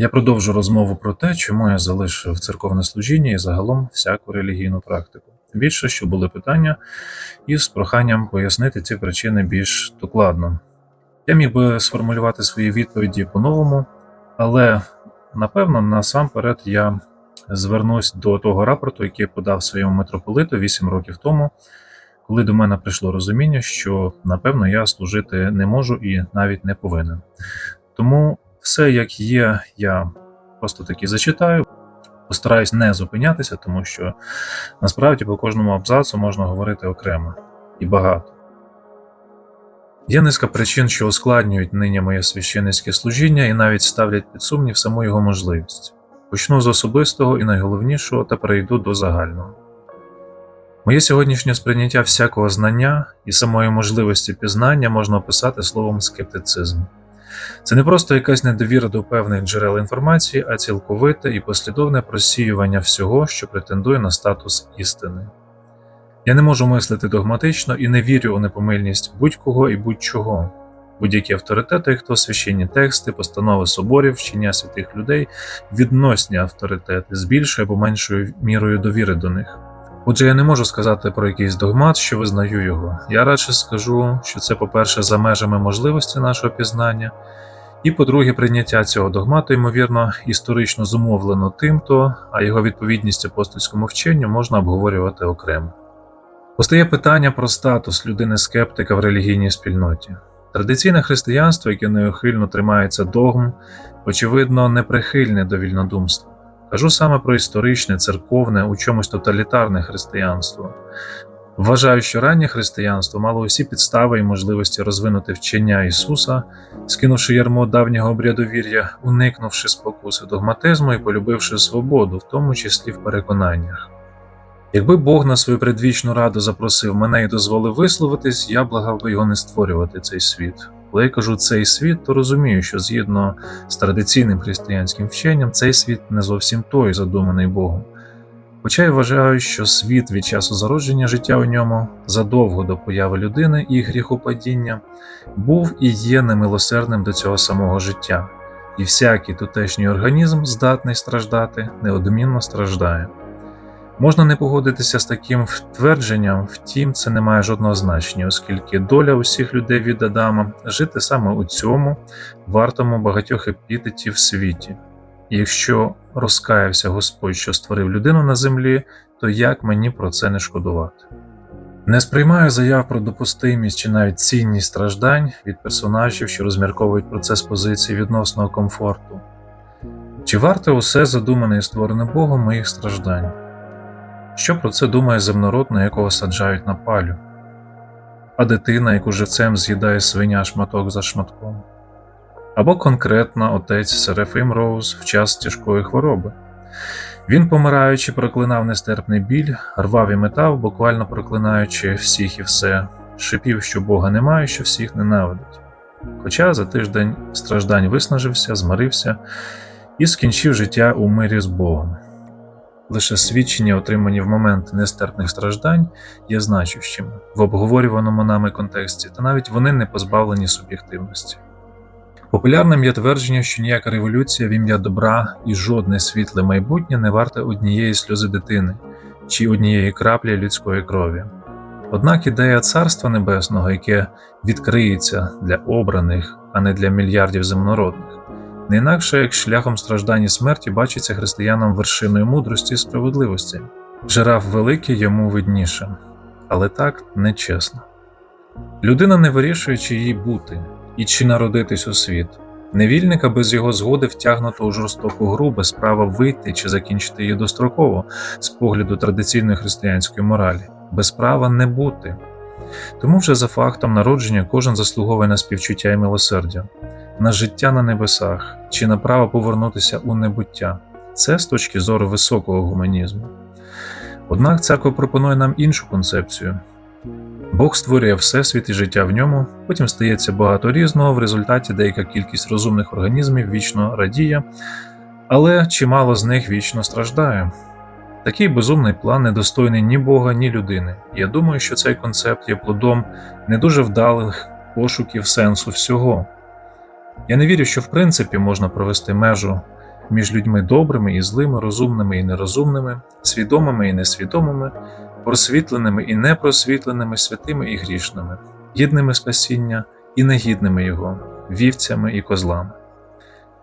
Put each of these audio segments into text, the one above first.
Я продовжу розмову про те, чому я залишив церковне служіння і загалом всяку релігійну практику. Більше, що були питання, і з проханням пояснити ці причини більш докладно. Я міг би сформулювати свої відповіді по-новому, але напевно насамперед я звернусь до того рапорту, який подав своєму митрополиту 8 років тому, коли до мене прийшло розуміння, що напевно я служити не можу і навіть не повинен. Тому все як є, я просто таки зачитаю. Постараюсь не зупинятися, тому що насправді по кожному абзацу можна говорити окремо і багато. Є низка причин, що ускладнюють нині моє священницьке служіння і навіть ставлять під сумнів саму його можливість. Почну з особистого і найголовнішого та перейду до загального. Моє сьогоднішнє сприйняття всякого знання і самої можливості пізнання можна описати словом скептицизм. Це не просто якась недовіра до певних джерел інформації, а цілковите і послідовне просіювання всього, що претендує на статус істини. Я не можу мислити догматично і не вірю у непомильність будь-кого і будь-чого. Будь-які авторитети, хто священні тексти, постанови соборів, вчення святих людей, відносні авторитети з більшою або меншою мірою довіри до них. Отже, я не можу сказати про якийсь догмат, що визнаю його. Я радше скажу, що це, по-перше, за межами можливості нашого пізнання, і, по-друге, прийняття цього догмату, ймовірно, історично зумовлено тим-то, а його відповідність апостольському вченню можна обговорювати окремо. Постає питання про статус людини-скептика в релігійній спільноті. Традиційне християнство, яке неухильно тримається догм, очевидно, не прихильне до вільнодумства. Кажу саме про історичне, церковне, у чомусь тоталітарне християнство. Вважаю, що раннє християнство мало усі підстави і можливості розвинути вчення Ісуса, скинувши ярмо давнього обрядовір'я, уникнувши спокуси догматизму і полюбивши свободу, в тому числі в переконаннях. Якби Бог на свою предвічну раду запросив мене і дозволив висловитись, я благав би його не створювати цей світ. Коли я кажу цей світ, то розумію, що згідно з традиційним християнським вченням, цей світ не зовсім той, задуманий Богом. Хоча я вважаю, що світ від часу зародження життя у ньому, задовго до появи людини і гріхопадіння, був і є немилосердним до цього самого життя, і всякий тутешній організм, здатний страждати, неодмінно страждає. Можна не погодитися з таким твердженням, втім, це не має жодного значення, оскільки доля усіх людей від Адама жити саме у цьому вартому багатьох епітетів світі. І якщо розкаявся Господь, що створив людину на землі, то як мені про це не шкодувати? Не сприймаю заяв про допустимість чи навіть цінність страждань від персонажів, що розмірковують процес позиції відносного комфорту. Чи варте усе задумане і створене Богом моїх страждань? Що про це думає земнород, на якого саджають на палю, а дитина, яку живцем з'їдає свиня шматок за шматком, або конкретно отець Серафим Роуз в час тяжкої хвороби. Він, помираючи, проклинав нестерпний біль, рвав і метав, буквально проклинаючи всіх і все, шипів, що Бога немає, що всіх ненавидить. Хоча за тиждень страждань виснажився, змирився і скінчив життя у мирі з Богом. Лише свідчення, отримані в момент нестерпних страждань, є значущими в обговорюваному нами контексті, та навіть вони не позбавлені суб'єктивності. Популярним є твердження, що ніяка революція в ім'я добра і жодне світле майбутнє не варте однієї сльози дитини чи однієї краплі людської крові. Однак ідея Царства Небесного, яке відкриється для обраних, а не для мільярдів земнородних, не інакше як шляхом страждань і смерті бачиться християнам вершиною мудрості і справедливості. Жираф великий йому видніше, але так нечесно. Людина не вирішує, чи їй бути і чи народитись у світ. Невільника без його згоди втягнуто у жорстоку гру без права вийти чи закінчити її достроково з погляду традиційної християнської моралі, без права не бути. Тому вже за фактом народження кожен заслуговує на співчуття і милосердя, на життя на небесах чи на право повернутися у небуття. Це з точки зору високого гуманізму. Однак церква пропонує нам іншу концепцію. Бог створює всесвіт і життя в ньому, потім стається багато різного, в результаті деяка кількість розумних організмів вічно радіє, але чимало з них вічно страждає. Такий безумний план недостойний ні Бога, ні людини. Я думаю, що цей концепт є плодом не дуже вдалих пошуків сенсу всього. Я не вірю, що в принципі можна провести межу між людьми добрими і злими, розумними і нерозумними, свідомими і несвідомими, просвітленими і непросвітленими, святими і грішними, гідними спасіння і негідними його, вівцями і козлами.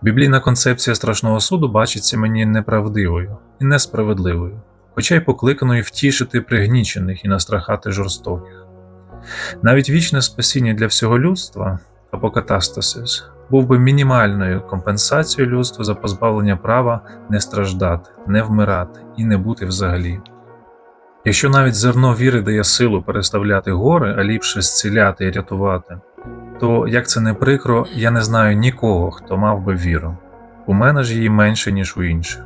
Біблійна концепція страшного суду бачиться мені неправдивою і несправедливою, хоча й покликаною втішити пригнічених і настрахати жорстоких. Навіть вічне спасіння для всього людства апокатастасис був би мінімальною компенсацією людству за позбавлення права не страждати, не вмирати і не бути взагалі. Якщо навіть зерно віри дає силу переставляти гори, а ліпше зціляти і рятувати, то як це не прикро, я не знаю нікого, хто мав би віру. У мене ж її менше, ніж у інших.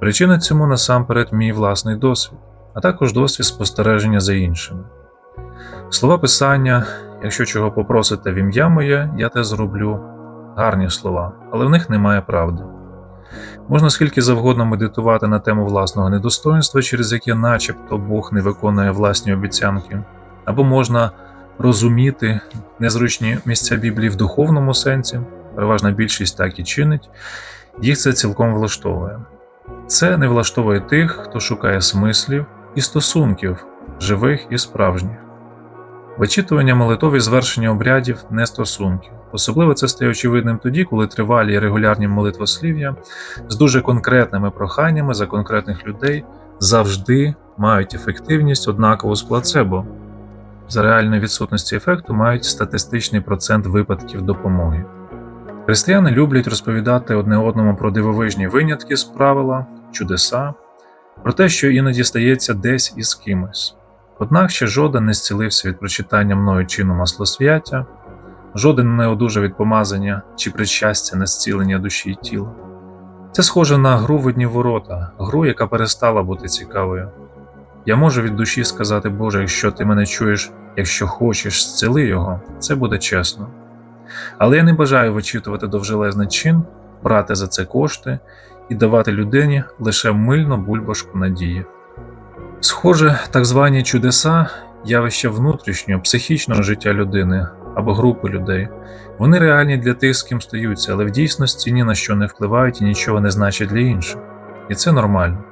Причина цьому насамперед мій власний досвід, а також досвід спостереження за іншими. Слова Писання, якщо чого попросите в ім'я моє, я те зроблю. Гарні слова, але в них немає правди. Можна скільки завгодно медитувати на тему власного недостоинства, через яке начебто Бог не виконує власні обіцянки, або можна розуміти незручні місця Біблії в духовному сенсі, переважна більшість так і чинить, їх це цілком влаштовує. Це не влаштовує тих, хто шукає смислів і стосунків, живих і справжніх. Вичитування молитов і звершення обрядів не стосунків. Особливо це стає очевидним тоді, коли тривалі і регулярні молитвослів'я з дуже конкретними проханнями за конкретних людей завжди мають ефективність однакову з плацебо. За реальної відсутності ефекту мають статистичний процент випадків допомоги. Християни люблять розповідати одне одному про дивовижні винятки з правила, чудеса, про те, що іноді стається десь із кимось. Однак ще жоден не зцілився від прочитання мною чину маслосвяття, жоден не одужав від помазання чи причастя на зцілення душі і тіла. Це схоже на гру в одні ворота, гру, яка перестала бути цікавою. Я можу від душі сказати, Боже, якщо ти мене чуєш, якщо хочеш, зціли його, це буде чесно. Але я не бажаю вичитувати довжелезний чин, брати за це кошти і давати людині лише мильну бульбашку надії. Схоже, так звані чудеса явище внутрішнього, психічного життя людини або групи людей. Вони реальні для тих, з ким стаються, але в дійсності ні на що не впливають і нічого не значать для інших. І це нормально.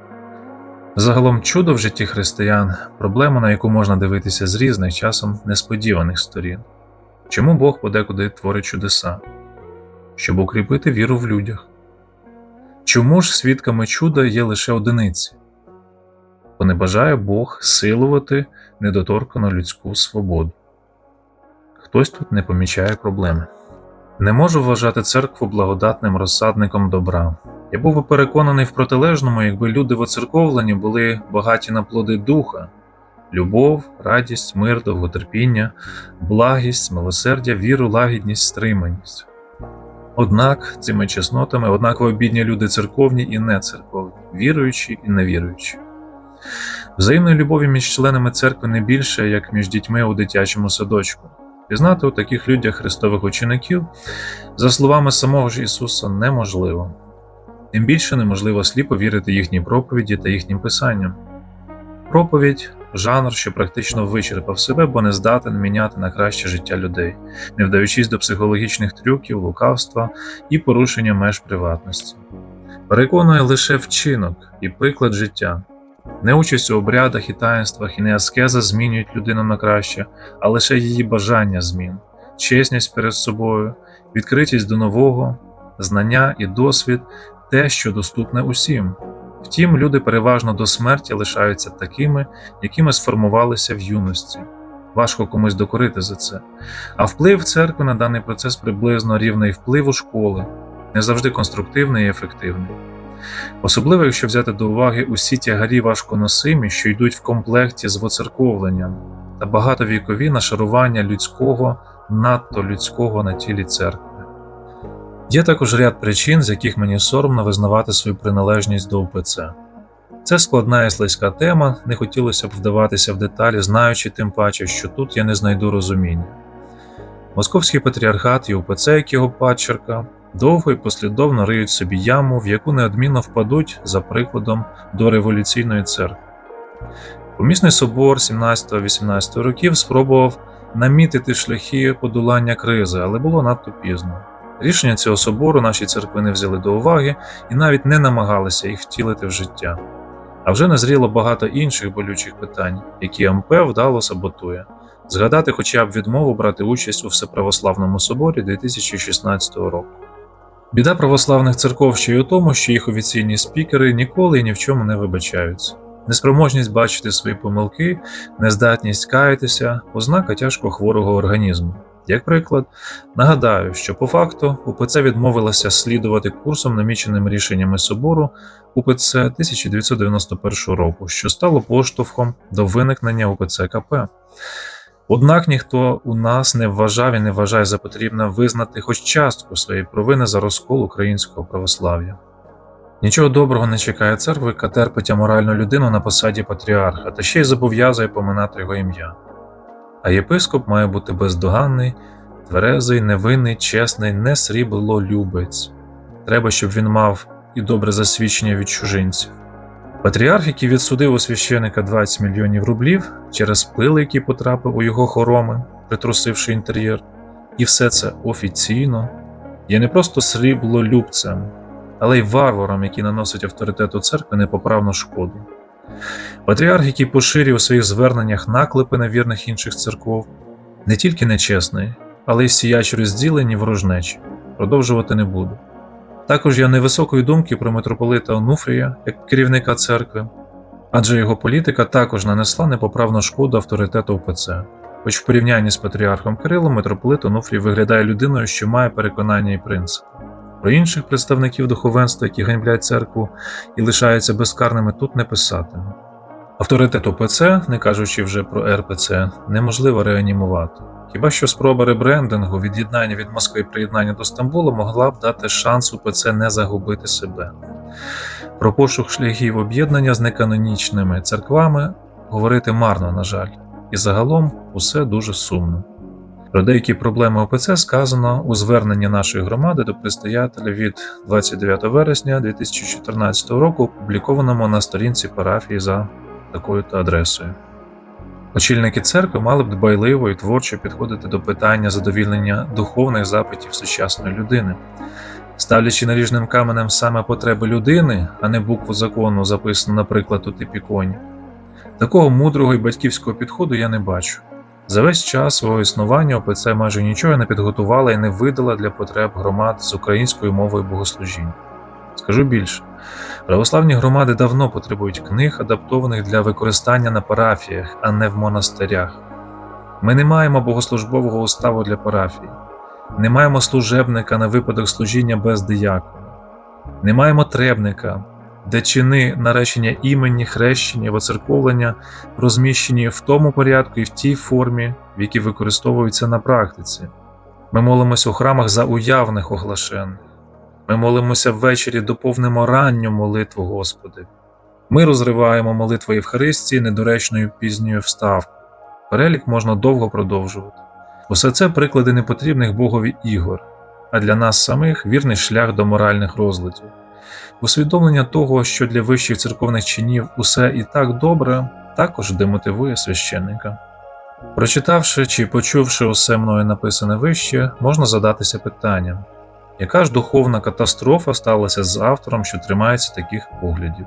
Загалом чудо в житті християн проблема, на яку можна дивитися з різних, часом несподіваних сторін. Чому Бог подекуди творить чудеса? Щоб укріпити віру в людях. Чому ж свідками чуда є лише одиниці? Бо не бажає Бог силувати недоторкану людську свободу. Хтось тут не помічає проблеми. Не можу вважати церкву благодатним розсадником добра. Я був би переконаний в протилежному, якби люди воцерковлені були багаті на плоди духа, любов, радість, мир, довготерпіння, благість, милосердя, віру, лагідність, стриманість. Однак цими чеснотами однаково бідні люди церковні і нецерковні, віруючі і невіруючі. Взаємної любові між членами церкви не більше, як між дітьми у дитячому садочку. Пізнати у таких людях христових учеників, за словами самого ж Ісуса, неможливо. Тим більше неможливо сліпо вірити їхній проповіді та їхнім писанням. Проповідь жанр, що практично вичерпав себе, бо не здатен міняти на краще життя людей, не вдаючись до психологічних трюків, лукавства і порушення меж приватності. Переконує лише вчинок і приклад життя. Не участь у обрядах і таїнствах і не аскеза змінюють людину на краще, а лише її бажання змін, чесність перед собою, відкритість до нового, знання і досвід те, що доступне усім. Втім, люди переважно до смерті лишаються такими, якими сформувалися в юності. Важко комусь докорити за це. А вплив церкви на даний процес приблизно рівний впливу школи, не завжди конструктивний і ефективний. Особливо, якщо взяти до уваги усі тягарі важконосимі, що йдуть в комплекті з воцерковленням, та багатовікові нашарування людського, надто людського на тілі церкви. Є також ряд причин, з яких мені соромно визнавати свою приналежність до УПЦ. Це складна і слизька тема, не хотілося б вдаватися в деталі, знаючи тим паче, що тут я не знайду розуміння. Московський патріархат і УПЦ, як його падчерка, довго і послідовно риють собі яму, в яку неодмінно впадуть, за прикладом, до революційної церкви. Помісний собор 17-18 років спробував намітити шляхи подолання кризи, але було надто пізно. Рішення цього собору наші церкви не взяли до уваги і навіть не намагалися їх втілити в життя. А вже назріло багато інших болючих питань, які МП вдало саботує. Згадати хоча б відмову брати участь у Всеправославному соборі 2016 року. Біда православних церков ще й у тому, що їх офіційні спікери ніколи і ні в чому не вибачаються. Неспроможність бачити свої помилки, нездатність каятися ознака тяжко хворого організму. Як приклад, нагадаю, що по факту УПЦ відмовилася слідувати курсом, наміченим рішеннями собору УПЦ 1991 року, що стало поштовхом до виникнення УПЦ КП. Однак ніхто у нас не вважав і не вважає за потрібне визнати хоч частку своєї провини за розкол українського православ'я. Нічого доброго не чекає церкви, яка терпить аморальну людину на посаді патріарха та ще й зобов'язує поминати його ім'я. А єпископ має бути бездоганний, тверезий, невинний, чесний, не сріблолюбець. Треба, щоб він мав і добре засвідчення від чужинців. Патріарх, який відсудив у священика 20 мільйонів рублів через пил, який потрапив у його хороми, притрусивши інтер'єр, і все це офіційно, є не просто сріблолюбцем, але й варваром, який наносить авторитету церкви непоправну шкоду. Патріарх, який поширює у своїх зверненнях наклепи на вірних інших церков, не тільки нечесний, але й сіяч розділені ворожнечі. Продовжувати не буду. Також я невисокої думки про митрополита Онуфрія як керівника церкви, адже його політика також нанесла непоправну шкоду авторитету УПЦ. Хоч в порівнянні з патріархом Кирилом митрополит Онуфрій виглядає людиною, що має переконання і принципи. Про інших представників духовенства, які ганьблять церкву і лишаються безкарними, тут не писатиму. Авторитет ОПЦ, не кажучи вже про РПЦ, неможливо реанімувати. Хіба що спроба ребрендингу, від'єднання від Москви і приєднання до Стамбула могла б дати шанс УПЦ не загубити себе. Про пошук шляхів об'єднання з неканонічними церквами говорити марно, на жаль, і загалом усе дуже сумно. Про деякі проблеми ОПЦ сказано у зверненні нашої громади до предстоятеля від 29 вересня 2014 року, опублікованому на сторінці парафії за такою-то адресою. Очільники церкви мали б дбайливо і творчо підходити до питання задовільнення духовних запитів сучасної людини, ставлячи наріжним каменем саме потреби людини, а не букву закону, записану, наприклад, у типіконі. Такого мудрого і батьківського підходу я не бачу. За весь час свого існування ОПЦ майже нічого не підготувала і не видала для потреб громад з українською мовою богослужінь. Скажу більше, православні громади давно потребують книг, адаптованих для використання на парафіях, а не в монастирях. Ми не маємо богослужбового уставу для парафії, не маємо служебника на випадок служіння без диякона, не маємо требника, де чини наречення імені, хрещення, воцерковлення розміщені в тому порядку і в тій формі, в якій використовуються на практиці. Ми молимося у храмах за уявних оглашених. Ми молимося ввечері, доповнимо ранню молитву Господи. Ми розриваємо молитву Євхаристії недоречною пізньою вставкою. Перелік можна довго продовжувати. Усе це приклади непотрібних Богові ігор, а для нас самих вірний шлях до моральних розладів. Усвідомлення того, що для вищих церковних чинів усе і так добре, також демотивує священника. Прочитавши чи почувши усе мною написане вище, можна задатися питанням, яка ж духовна катастрофа сталася з автором, що тримається таких поглядів?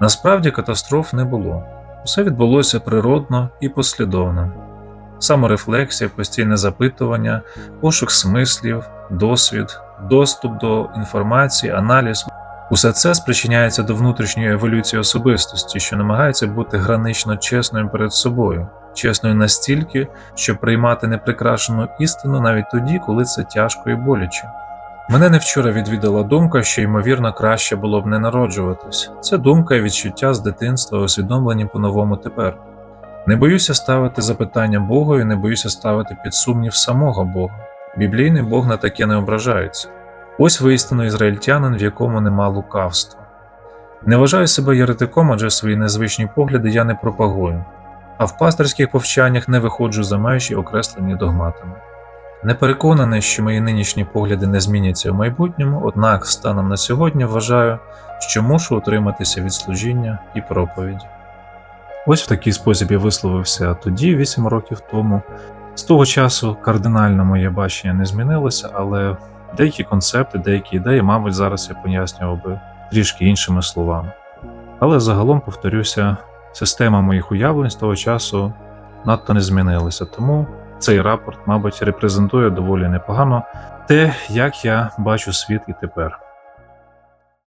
Насправді катастроф не було. Усе відбулося природно і послідовно. Саморефлексія, постійне запитування, пошук смислів, досвід, доступ до інформації, аналіз усе це спричиняється до внутрішньої еволюції особистості, що намагається бути гранично чесною перед собою, чесною настільки, щоб приймати неприкрашену істину навіть тоді, коли це тяжко і боляче. Мене не вчора відвідала думка, що ймовірно краще було б не народжуватись. Це думка і відчуття з дитинства, усвідомлені по-новому тепер. Не боюся ставити запитання Богу і не боюся ставити під сумнів самого Бога. Біблійний Бог на таке не ображається. Ось воістину ізраїльтянин, в якому нема лукавства. Не вважаю себе єретиком, адже свої незвичні погляди я не пропагую, а в пастирських повчаннях не виходжу за межі, окреслені догматами. Не переконаний, що мої нинішні погляди не зміняться в майбутньому, однак станом на сьогодні вважаю, що мушу утриматися від служіння і проповіді. Ось в такий спосіб я висловився тоді, 8 років тому. З того часу кардинально моє бачення не змінилося, але Деякі концепти, деякі ідеї, мабуть, зараз я пояснював би трішки іншими словами. Але загалом, повторюся, система моїх уявлень з того часу надто не змінилася, тому цей рапорт, мабуть, репрезентує доволі непогано те, як я бачу світ і тепер.